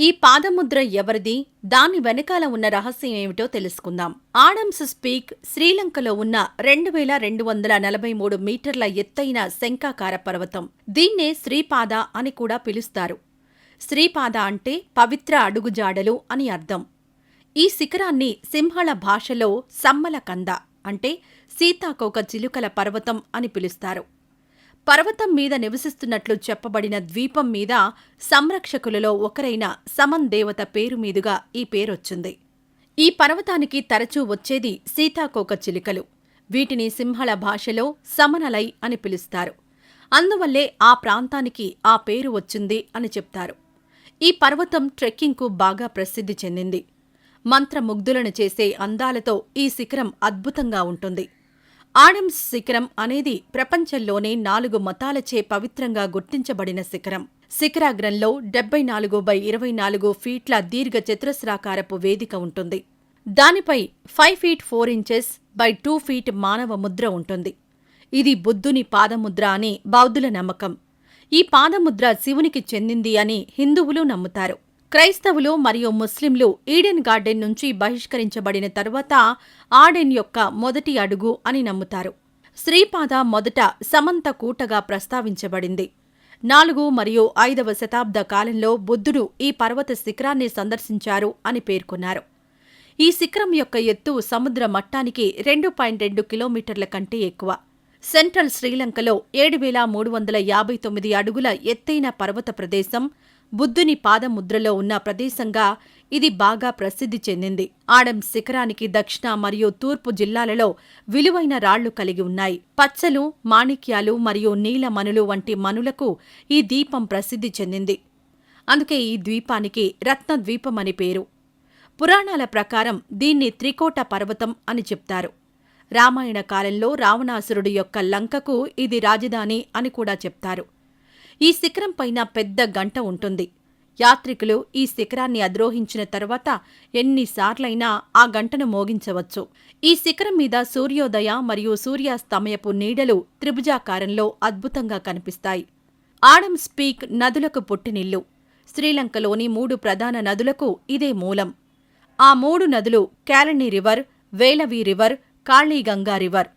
ఈ పాదముద్ర ఎవరిది? దాని వెనకాల ఉన్న రహస్యం ఏమిటో తెలుసుకుందాం. ఆడమ్స్ స్పీక్ శ్రీలంకలో ఉన్న రెండు వేల రెండు వందల నలభై మూడు మీటర్ల ఎత్తైన శంకాకార పర్వతం. దీన్నే శ్రీపాద అని కూడా పిలుస్తారు. శ్రీపాద అంటే పవిత్ర అడుగుజాడలు అని అర్థం. ఈ శిఖరాన్ని సింహళ భాషలో సమ్మల కంద అంటే సీతాకోక చిలుకల పర్వతం అని పిలుస్తారు. పర్వతం మీద నివసిస్తున్నట్లు చెప్పబడిన ద్వీపం మీద సంరక్షకులలో ఒకరైన సమన్ దేవత పేరు మీదుగా ఈ పేరొచ్చింది. ఈ పర్వతానికి తరచూ వచ్చేది సీతాకోక చిలుకలు. వీటిని సింహళ భాషలో సమనలై అని పిలుస్తారు. అందువల్లే ఆ ప్రాంతానికి ఆ పేరు వచ్చింది అని చెప్తారు. ఈ పర్వతం ట్రెక్కింగ్కు బాగా ప్రసిద్ధి చెందింది. మంత్రముగ్ధులను చేసే అందాలతో ఈ శిఖరం అద్భుతంగా ఉంటుంది. ఆడమ్స్ శిఖరం అనేది ప్రపంచంలోనే నాలుగు మతాలచే పవిత్రంగా గుర్తించబడిన శిఖరం. శిఖరాగ్రంలో డెబ్బై నాలుగు బై ఇరవై నాలుగు ఫీట్ల దీర్ఘ చతురస్రాకారపు వేదిక ఉంటుంది. దానిపై five feet four inches by two feet మానవ ముద్ర ఉంటుంది. ఇది బుద్ధుని పాదముద్ర అని బౌద్ధుల నమ్మకం. ఈ పాదముద్ర శివునికి చెందింది అని హిందువులు నమ్ముతారు. క్రైస్తవులు మరియు ముస్లింలు ఈడెన్ గార్డెన్ నుంచి బహిష్కరించబడిన తరువాత ఆడెన్ యొక్క మొదటి అడుగు అని నమ్ముతారు. శ్రీపాద మొదట సమంత కూటగా ప్రస్తావించబడింది. నాలుగు మరియు ఐదవ శతాబ్ద కాలంలో బుద్ధుడు ఈ పర్వత శిఖరాన్ని సందర్శించారు అని పేర్కొన్నారు. ఈ శిఖరం యొక్క ఎత్తు సముద్ర మట్టానికి రెండు పాయింట్ రెండు కిలోమీటర్ల కంటే ఎక్కువ. సెంట్రల్ శ్రీలంకలో ఏడు వేల మూడు వందల యాభై తొమ్మిది అడుగుల ఎత్తైన పర్వత ప్రదేశం బుద్ధుని పాదముద్రలో ఉన్న ప్రదేశంగా ఇది బాగా ప్రసిద్ధి చెందింది. ఆడం శిఖరానికి దక్షిణ మరియు తూర్పు జిల్లాలలో విలువైన రాళ్ళు కలిగి ఉన్నాయి. పచ్చలు మాణిక్యాలు మరియు నీల మనులు వంటి మనులకు ఈ ద్వీపం ప్రసిద్ధి చెందింది. అందుకే ఈ ద్వీపానికి రత్న అని పేరు. పురాణాల ప్రకారం దీన్ని త్రికోట పర్వతం అని చెప్తారు. రామాయణ కాలంలో రావణాసురుడి యొక్క లంకకు ఇది రాజధాని అని కూడా చెప్తారు. ఈ శిఖరం పైన పెద్ద గంట ఉంటుంది. యాత్రికులు ఈ శిఖరాన్ని అద్రోహించిన తర్వాత ఎన్నిసార్లైనా ఆ గంటను మోగించవచ్చు. ఈ శిఖరం మీద సూర్యోదయ మరియు సూర్యాస్తమయపు నీడలు త్రిభుజాకారంలో అద్భుతంగా కనిపిస్తాయి. ఆడమ్ స్పీక్ నదులకు పుట్టినిల్లు శ్రీలంకలోని మూడు ప్రధాన నదులకు ఇదే మూలం. ఆ మూడు నదులు Kyalani river Velavi river Kaliganga river.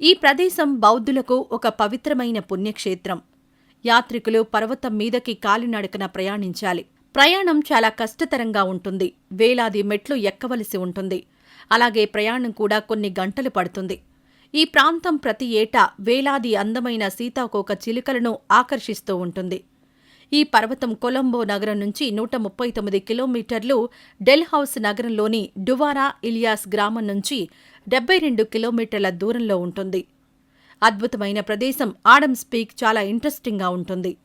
ఈ ప్రదేశం బౌద్ధులకు ఒక పవిత్రమైన పుణ్యక్షేత్రం. యాత్రికులు పర్వతం మీదకి కాలినడకన ప్రయాణించాలి. ప్రయాణం చాలా కష్టతరంగా ఉంటుంది. వేలాది మెట్లు ఎక్కవలసి ఉంటుంది. అలాగే ప్రయాణం కూడా కొన్ని గంటలు పడుతుంది. ఈ ప్రాంతం ప్రతి ఏటా వేలాది అందమైన సీతాకోక చిలుకలను ఆకర్షిస్తూ ఉంటుంది. ఈ పర్వతం కొలంబో నగరం నుంచి నూట ముప్పై తొమ్మిది కిలోమీటర్లు డెల్హౌస్ నగరంలోని డువారా ఇలియాస్ గ్రామం నుంచి డెబ్బై రెండు కిలోమీటర్ల దూరంలో ఉంటుంది. అద్భుతమైన ప్రదేశం ఆడమ్స్ స్పీక్ చాలా ఇంట్రెస్టింగ్గా ఉంటుంది.